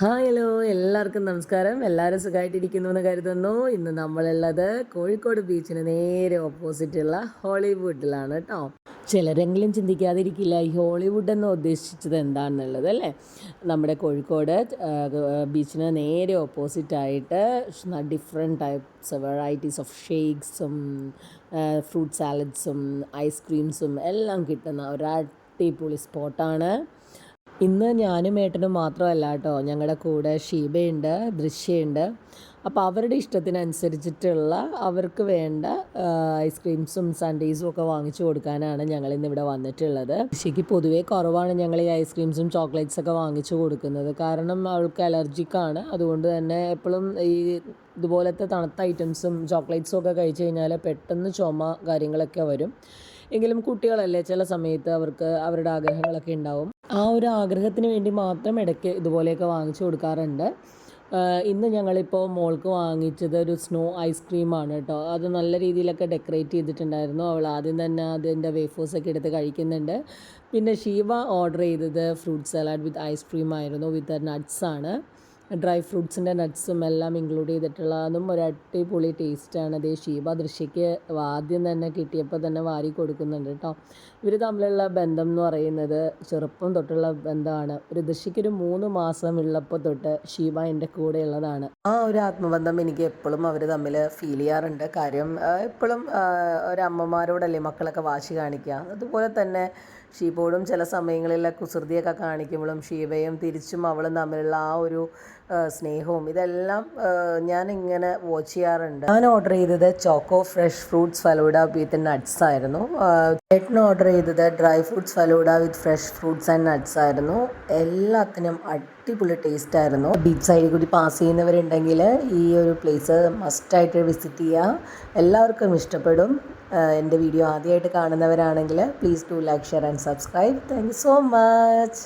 Hi hello. എല്ലാവർക്കും നമസ്കാരം. എല്ലാവരും സുഖമായിട്ടിരിക്കുന്നു എന്ന് കരുതുന്നു. ഇന്ന് നമ്മളുള്ളത് കോഴിക്കോട് ബീച്ചിന് നേരെ ഓപ്പോസിറ്റുള്ള ഹോളിവുഡിലാണ് കേട്ടോ ചിലരെങ്കിലും ചിന്തിക്കാതിരിക്കില്ല ഈ ഹോളിവുഡ് എന്ന് ഉദ്ദേശിച്ചത് എന്താണെന്നുള്ളത് അല്ലേ? നമ്മുടെ കോഴിക്കോട് ബീച്ചിന് നേരെ ഓപ്പോസിറ്റായിട്ട് ഡിഫറെന്റ് ടൈപ്സ് വെറൈറ്റീസ് ഓഫ് ഷേക്സും ഫ്രൂട്ട് സാലഡ്സും ഐസ്ക്രീംസും എല്ലാം കിട്ടുന്ന ഒരു അടിപൊളി സ്പോട്ടാണ് ഇന്ന് ഞാനും ഏട്ടനും മാത്രമല്ല കേട്ടോ. ഞങ്ങളുടെ കൂടെ ഷീബയുണ്ട് ദൃശ്യയുണ്ട്. അപ്പോൾ അവരുടെ ഇഷ്ടത്തിനനുസരിച്ചിട്ടുള്ള അവർക്ക് വേണ്ട ഐസ്ക്രീംസും സൺഡേസും ഒക്കെ വാങ്ങിച്ചു കൊടുക്കാനാണ് ഞങ്ങൾ ഇന്ന് ഇവിടെ വന്നിട്ടുള്ളത്. ശരിക്ക് പൊതുവേ കുറവാണ് ഞങ്ങൾ ഈ ഐസ്ക്രീംസും ചോക്ലേറ്റ്സ് ഒക്കെ വാങ്ങിച്ചു കൊടുക്കുന്നത്. കാരണം അവൾക്ക് അലർജിക്കാണ് അതുകൊണ്ട് തന്നെ എപ്പോഴും ഈ ഇതുപോലത്തെ തണുത്ത ഐറ്റംസും ചോക്ലേറ്റ്സും ഒക്കെ കഴിച്ചു കഴിഞ്ഞാൽ പെട്ടെന്ന് ചുമ കാര്യങ്ങളൊക്കെ വരും. എങ്കിലും കുട്ടികളല്ലേ ചില സമയത്ത് അവർക്ക് അവരുടെ ആഗ്രഹങ്ങളൊക്കെ ഉണ്ടാവും. ആ ഒരു ആഗ്രഹത്തിന് വേണ്ടി മാത്രം ഇടയ്ക്ക് ഇതുപോലെയൊക്കെ വാങ്ങിച്ചു കൊടുക്കാറുണ്ട്. ഇന്ന് ഞങ്ങളിപ്പോൾ മോൾക്ക് വാങ്ങിച്ചത് ഒരു സ്നോ ഐസ്ക്രീമാണ് കേട്ടോ. അത് നല്ല രീതിയിലൊക്കെ ഡെക്കറേറ്റ് ചെയ്തിട്ടുണ്ടായിരുന്നു. അവൾ ആദ്യം തന്നെ അതിന്റെ വേഫേഴ്സൊക്കെ എടുത്ത് കഴിക്കുന്നുണ്ട്. പിന്നെ ഷീവ ഓർഡർ ചെയ്തത് fruit salad with ice cream ആയിരുന്നു വിത്ത് നട്ട്സ് ആണ്. ഡ്രൈ ഫ്രൂട്ട്സിന്റെ നട്ട്സും എല്ലാം ഇൻക്ലൂഡ് ചെയ്തിട്ടുള്ള അതും ഒരു അടിപൊളി ടേസ്റ്റാണ്. അതേ ഷീബ ദൃശ്യയ്ക്ക് ആദ്യം തന്നെ കിട്ടിയപ്പോൾ തന്നെ വാരി കൊടുക്കുന്നുണ്ട് കേട്ടോ. ഇവർ തമ്മിലുള്ള ബന്ധം എന്ന് പറയുന്നത് ചെറുപ്പം തൊട്ടുള്ള ബന്ധമാണ്. ഒരു ദൃശ്യയ്ക്ക് ഒരു മൂന്ന് മാസം ഉള്ളപ്പോൾ തൊട്ട് ഷീബ എന്റെ കൂടെ ഉള്ളതാണ്. ആ ഒരു ആത്മബന്ധം എനിക്ക് എപ്പോഴും അവർ തമ്മിൽ ഫീൽ ചെയ്യാറുണ്ട്. കാര്യം എപ്പോഴും ഒരമ്മമാരോടല്ലേ മക്കളൊക്കെ വാശി കാണിക്കുക? അതുപോലെ തന്നെ ഷീബോടും ചില സമയങ്ങളിലെ കുസൃതിയൊക്കെ കാണിക്കുമ്പോഴും ഷീബയും തിരിച്ചും അവളും തമ്മിലുള്ള ആ ഒരു സ്നേഹവും ഇതെല്ലാം ഞാൻ ഇങ്ങനെ വാച്ച് ചെയ്യാറുണ്ട്. ഞാൻ ഓർഡർ ചെയ്തത് choco fresh fruits falooda with nuts ആയിരുന്നു. ചേട്ടൻ ഓർഡർ ചെയ്തത് dry fruits falooda with fresh fruits and nuts ആയിരുന്നു. എല്ലാത്തിനും അടിപൊളി ടേസ്റ്റ് ആയിരുന്നു. ബീച്ച് സൈഡിൽ കൂടി പാസ് ചെയ്യുന്നവരുണ്ടെങ്കിൽ ഈ ഒരു പ്ലേസ് മസ്റ്റായിട്ട് വിസിറ്റ് ചെയ്യുക എല്ലാവർക്കും ഇഷ്ടപ്പെടും. എന്റെ വീഡിയോ ആദ്യമായിട്ട് കാണുന്നവരാണെങ്കിൽ please do like share and subscribe thank you so much